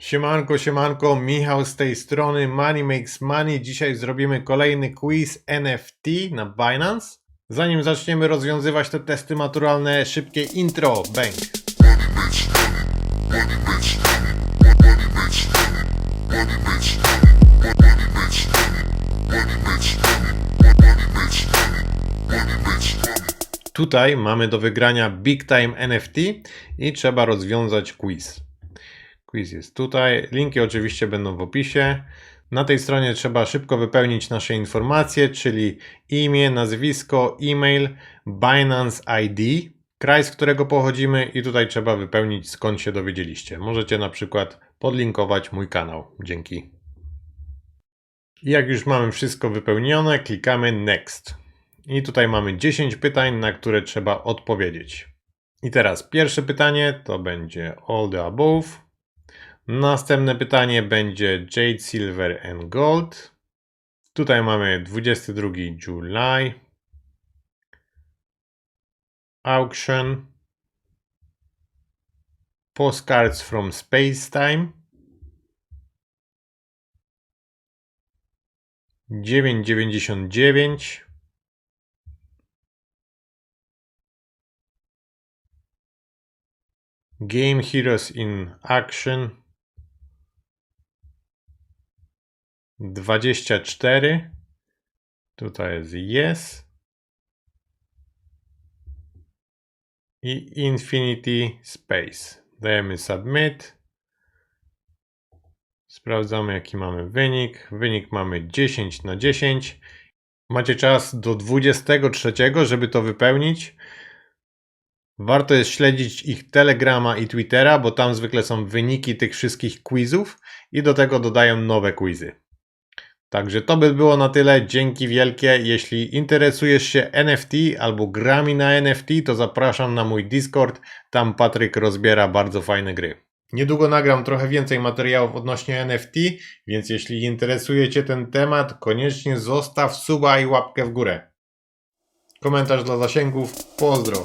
Siemanko, siemanko, Michał z tej strony Money Makes Money. Dzisiaj zrobimy kolejny quiz NFT na Binance. Zanim zaczniemy rozwiązywać te testy maturalne, szybkie intro, bang. Tutaj mamy do wygrania Big Time NFT i trzeba rozwiązać quiz. Quiz jest tutaj. Linki oczywiście będą w opisie. Na tej stronie trzeba szybko wypełnić nasze informacje, czyli imię, nazwisko, e-mail, Binance ID, kraj z którego pochodzimy i tutaj trzeba wypełnić skąd się dowiedzieliście. Możecie na przykład podlinkować mój kanał. Dzięki. Jak już mamy wszystko wypełnione, klikamy Next. I tutaj mamy 10 pytań, na które trzeba odpowiedzieć. I teraz pierwsze pytanie to będzie All the above. Następne pytanie będzie Jade, Silver and Gold. Tutaj mamy 22 July. Auction. Postcards from Space Time. 9,99. Game Heroes in Action 24. Tutaj jest Yes. I Infinity Space. Dajemy Submit. Sprawdzamy jaki mamy wynik. Wynik mamy 10 na 10. Macie czas do 23, żeby to wypełnić. Warto jest śledzić ich Telegrama i Twittera, bo tam zwykle są wyniki tych wszystkich quizów i do tego dodają nowe quizy. Także to by było na tyle. Dzięki wielkie. Jeśli interesujesz się NFT albo grami na NFT, to zapraszam na mój Discord. Tam Patryk rozbiera bardzo fajne gry. Niedługo nagram trochę więcej materiałów odnośnie NFT, więc jeśli interesuje Cię ten temat, koniecznie zostaw suba i łapkę w górę. Komentarz dla zasięgów. Pozdro.